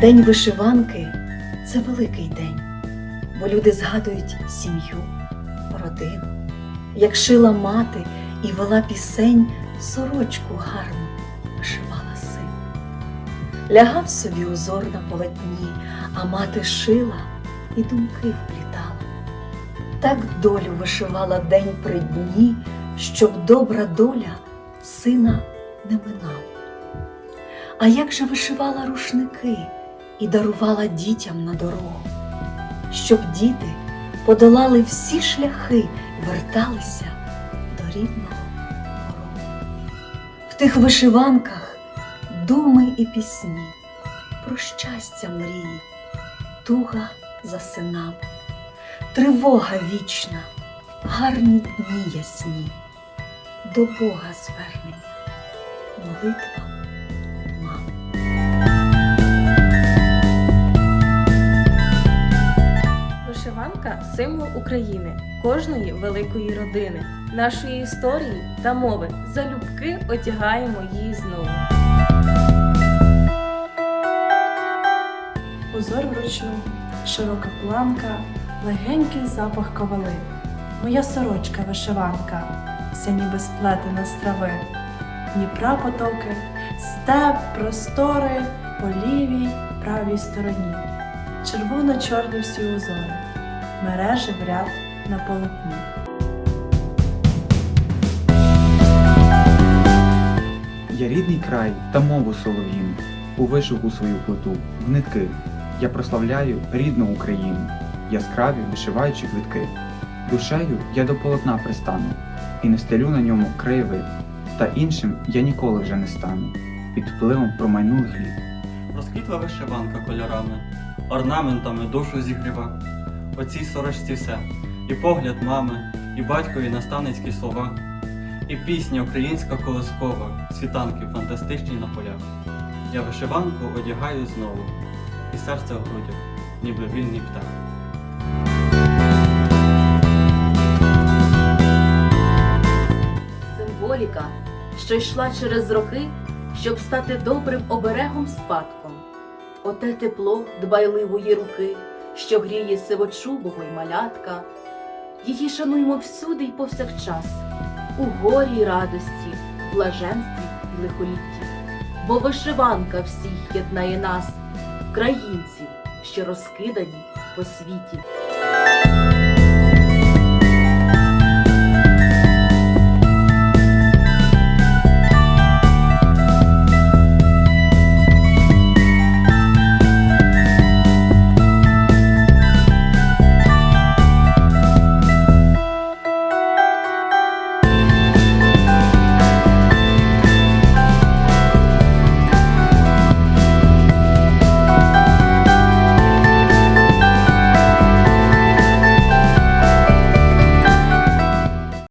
День вишиванки це великий день, бо люди згадують сім'ю, родину, як шила мати і вела пісень, сорочку гарну вишивала син. Лягав собі узор на полотні, а мати шила і думки вплітала. Так долю вишивала день при дні, щоб добра доля сина не минала. А як же вишивала рушники і дарувала дітям на дорогу, щоб діти подолали всі шляхи, верталися до рідного порогу. В тих вишиванках думи і пісні, про щастя мрії, туга за синами, тривога вічна, гарні дні ясні, до Бога звернення, молитва Вишиванка символ України, кожної великої родини, нашої історії та мови. Залюбки одягаємо її знову. Узор вручну, широка планка, легенький запах ковали. Моя сорочка вишиванка, вся ніби сплетена з трави. Дніпра потоки, степ, простори по лівій, правій стороні. Червоно-чорні всі узори, мережі в ряд на полотні. Я рідний край та мову солов'їну, у вишивку свою плету, в нитки. Я прославляю рідну Україну, яскраві вишиваючі квитки. Душею я до полотна пристану, і не стелю на ньому краєвид, та іншим я ніколи вже не стану, під впливом промайнулих літ. Розквітла вишиванка кольорами, орнаментами душу зігріва. У цій сорочці все. І погляд мами, і батькові наставницькі слова, і пісня українська колискова, світанки фантастичні на полях. Я вишиванку одягаю знову, і серце в грудях, ніби вільний птах. символіка, що йшла через роки, щоб стати добрим оберегом спадком. Оте тепло дбайливої руки, що гріє сивочубого й малятка. Її шануймо всюди й повсякчас, у горі й радості, блаженстві й лихолітті. Бо вишиванка всіх єднає нас, українців, що розкидані по світі.